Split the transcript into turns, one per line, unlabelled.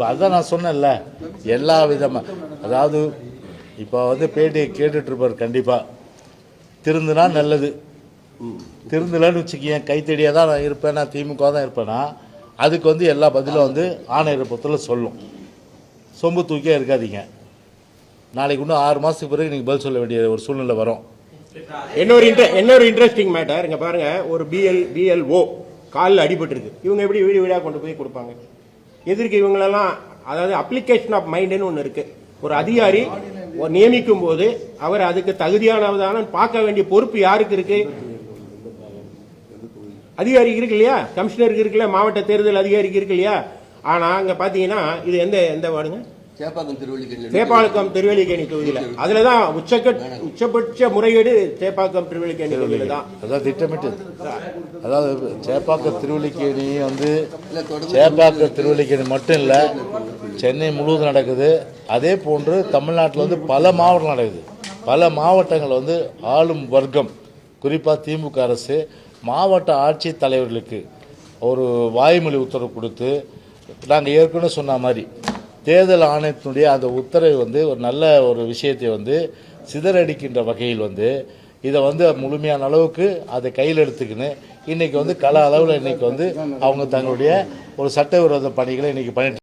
இப்போ அதான் நான் சொன்னேன்ல எல்லா விதமாக அதாவது இப்போ வந்து பேட்டியை கேட்டுட்ருப்பார் கண்டிப்பாக திருந்துனா நல்லது. திருந்தலன்னு வச்சுக்கேன் கைத்தடியாக தான் நான் இருப்பேன் நான் திமுக தான் இருப்பேன்னா அதுக்கு வந்து எல்லா பதிலும் வந்து ஆணையரப்பத்தில் சொல்லும். சொம்பு தூக்கியே இருக்காதீங்க. நாளைக்கு இன்னும் ஆறு மாதத்துக்கு பிறகு நீங்கள் பதில் சொல்ல வேண்டிய ஒரு சூழ்நிலை வரும்.
இன்னொரு inter- இன்னொரு இன்ட்ரெஸ்டிங் மேட்டர் இங்கே பாருங்கள் ஒரு பிஎல் பிஎல்ஓ காலில் அடிபட்டுருக்கு. இவங்க எப்படி வீடு வீடாக கொண்டு போய் கொடுப்பாங்க? எதிர்க்கு இவங்களெல்லாம் அதாவது அப்ளிகேஷன் ஆஃப் மைண்டுன்னு ஒன்று இருக்கு. ஒரு அதிகாரி நியமிக்கும் போது அவர் அதுக்கு தகுதியானவதான பார்க்க வேண்டிய பொறுப்பு யாருக்கு இருக்கு? அதிகாரிக்கு இருக்கு இல்லையா? கமிஷனருக்கு இருக்கு இல்லையா? மாவட்ட தேர்தல் அதிகாரிக்கு இருக்கு இல்லையா? ஆனா அங்க பாத்தீங்கன்னா இது எந்த எந்த வார்டுங்க?
சேப்பாக்கம் திருவள்ளிக்கேணி
சேப்பாக்கம் திருவல்லிக்கேணி தொகுதியில அதுலதான் உச்சக்கட் உச்சபட்ச முறையீடு சேப்பாக்கம் திருவல்லிக்கேணி தொகுதியில தான்.
அதான் திட்டமிட்டு. அதாவது சேப்பாக்கம் திருவல்லிக்கேணி வந்து சேப்பாக்கம் திருவல்லிக்கேணி மட்டும் இல்லை சென்னை முழுவதும் நடக்குது. அதே போன்று தமிழ்நாட்டில் வந்து பல மாவட்டம் நடக்குது. பல மாவட்டங்கள் வந்து ஆளும் வர்க்கம் குறிப்பாக திமுக அரசு மாவட்ட ஆட்சித் தலைவர்களுக்கு ஒரு வாய்மொழி உத்தரவு கொடுத்து நாங்கள் ஏற்கனவே சொன்ன மாதிரி தேர்தல் ஆணையத்தினுடைய அந்த உத்தரவை வந்து ஒரு நல்ல ஒரு விஷயத்தை வந்து சிதறடிக்கின்ற வகையில் வந்து இதை வந்து முழுமையான அளவுக்கு அதை கையில் எடுத்துக்கின்னு இன்றைக்கி வந்து கல அளவில் இன்றைக்கி வந்து அவங்க தங்களுடைய ஒரு சட்டவிரோத பணிகளை இன்றைக்கி பண்ணிட்டு